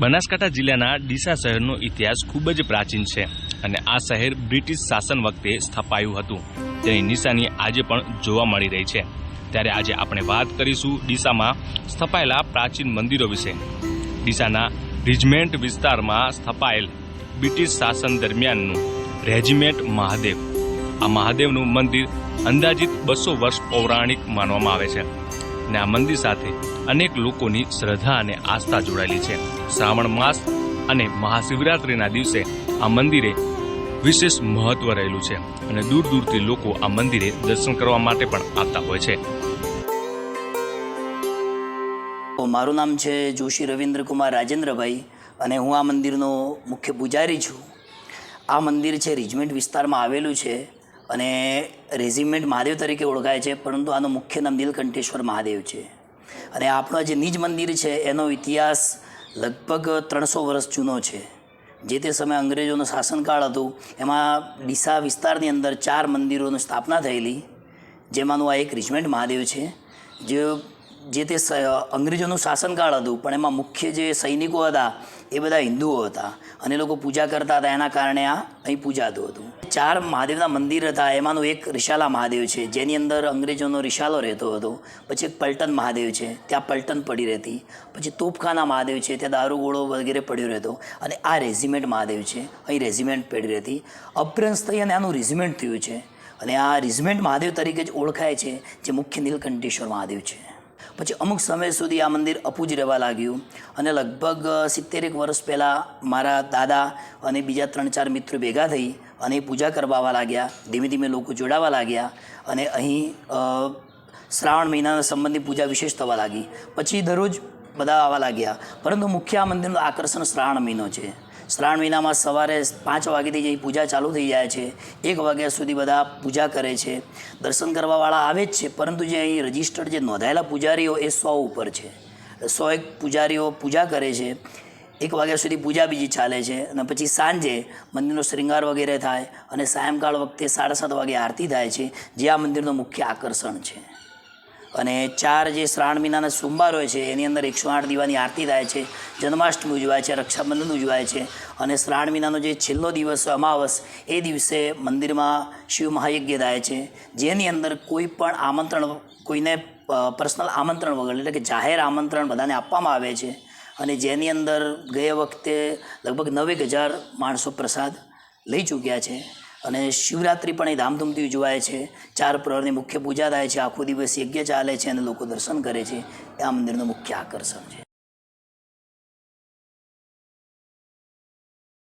બનાસકાંઠા જિલ્લાના ડીસા શહેરનો ઇતિહાસ ખૂબ જ પ્રાચીન છે અને આ શહેર બ્રિટિશ શાસન વખતે સ્થપાયું હતું. તેની નિશાની આજે પણ જોવા મળી રહી છે. ત્યારે આજે આપણે વાત કરીશું ડીસામાં સ્થપાયેલા પ્રાચીન મંદિરો વિશે. ડીસાના રિજમેન્ટ વિસ્તારમાં સ્થપાયેલ બ્રિટિશ શાસન દરમિયાનનું રેજિમેન્ટ મહાદેવ. આ મહાદેવનું મંદિર અંદાજિત બસો વર્ષ પૌરાણિક માનવામાં આવે છે. ને આ મંદિર સાથે અનેક લોકોની શ્રદ્ધા અને આસ્થા જોડાયેલી છે. શ્રાવણ માસ અને મહાશિવરાત્રિના દિવસે આ મંદિરે વિશેષ મહત્વ રહેલું છે અને દૂર દૂરથી લોકો આ મંદિરે દર્શન કરવા માટે પણ આવતા હોય છે. મારું નામ છે જોશી રવિન્દ્રકુમાર રાજેન્દ્રભાઈ અને હું આ મંદિરનો મુખ્ય પૂજારી છું. આ મંદિર છે રિજમેન્ટ વિસ્તારમાં આવેલું છે. અને રેઝિમેન્ટ મહાદેવ તરીકે ઓળખાય છે, પરંતુ આનું મુખ્ય નામ નીલકંઠેશ્વર મહાદેવ છે. અને આપણો જે નિજ મંદિર છે, એનો ઇતિહાસ લગભગ ત્રણસો વર્ષ જૂનો છે. જે તે સમયે અંગ્રેજોનો શાસનકાળ હતું, એમાં ડીસા વિસ્તારની અંદર ચાર મંદિરોની સ્થાપના થયેલી, જેમાંનું આ એક રિજમેન્ટ મહાદેવ છે, જે જે તે અંગ્રેજોનું શાસનકાળ હતું, પણ એમાં મુખ્ય જે સૈનિકો હતા, એ બધા હિન્દુઓ હતા. અને લોકો પૂજા કરતા હતા, એના કારણે આ અહીં પૂજાતું હતું. ચાર મહાદેવના મંદિર હતા, એમાંનું એક રિશાલા મહાદેવ છે, જેની અંદર અંગ્રેજોનો રિશાલો રહેતો હતો. પછી એક પલટન મહાદેવ છે, ત્યાં પલટન પડી રહેતી. પછી તોપખાના મહાદેવ છે, ત્યાં દારૂગોળો વગેરે પડ્યો રહેતો. અને આ રેઝિમેન્ટ મહાદેવ છે, અહીં રેઝિમેન્ટ પડી રહેતી. અભ્રંશ થઈ અને આનું રેઝિમેન્ટ થયું છે. અને આ રેઝિમેન્ટ મહાદેવ તરીકે જ ઓળખાય છે, જે મુખ્ય નીલકંઠેશ્વર મહાદેવ છે. પછી અમુક સમય સુધી આ મંદિર અપૂજ રહેવા લાગ્યું. અને લગભગ સિત્તેરેક વર્ષ પહેલાં મારા દાદા અને બીજા ત્રણ ચાર મિત્રો ભેગા થઈ અને પૂજા કરવા આવવા લાગ્યા, ધીમે ધીમે લોકો જોડાવા લાગ્યા અને અહીં શ્રાવણ મહિનાના સંબંધી પૂજા વિશેષ થવા લાગી. પછી દરરોજ બધા આવવા લાગ્યા. પરંતુ મુખ્ય આ મંદિરનું આકર્ષણ શ્રાવણ મહિનો છે. શ્રાવણ મહિનામાં સવારે પાંચ વાગ્યાથી જે પૂજા ચાલુ થઈ જાય છે, એક વાગ્યા સુધી બધા પૂજા કરે છે. દર્શન કરવાવાળા આવે જ છે, પરંતુ જે અહીં રજિસ્ટર્ડ જે નોંધાયેલા પૂજારીઓ એ સો ઉપર છે. સો એક પૂજારીઓ પૂજા કરે છે, એક વાગ્યા સુધી પૂજા બીજી ચાલે છે અને પછી સાંજે મંદિરનો શ્રૃંગાર વગેરે થાય અને સાયંકાળ વખતે સાડા સાત વાગે આરતી થાય છે, જે આ મંદિરનું મુખ્ય આકર્ષણ છે. અને ચાર જે શ્રાવણ મહિનાના સોમવાર હોય છે, એની અંદર એકસો આઠ દીવાની આરતી થાય છે, જન્માષ્ટમી ઉજવાય છે, રક્ષાબંધન ઉજવાય છે અને શ્રાવણ મહિનાનો જે છેલ્લો દિવસ અમાવસ, એ દિવસે મંદિરમાં શિવ મહાયજ્ઞ થાય છે, જેની અંદર કોઈ પણ આમંત્રણ, કોઈને પર્સનલ આમંત્રણ વગર, એટલે કે જાહેર આમંત્રણ બધાને આપવામાં આવે છે અને જેની અંદર ગયા વખતે લગભગ નવેક હજાર માણસો પ્રસાદ લઈ ચૂક્યા છે. અને શિવરાત્રિ પણ એ ધામધૂમથી ઉજવાય છે. ચાર પ્રહરની મુખ્ય પૂજા થાય છે. આખો દિવસ યજ્ઞ ચાલે છે અને લોકો દર્શન કરે છે. આ મંદિરનું મુખ્ય આકર્ષણ છે.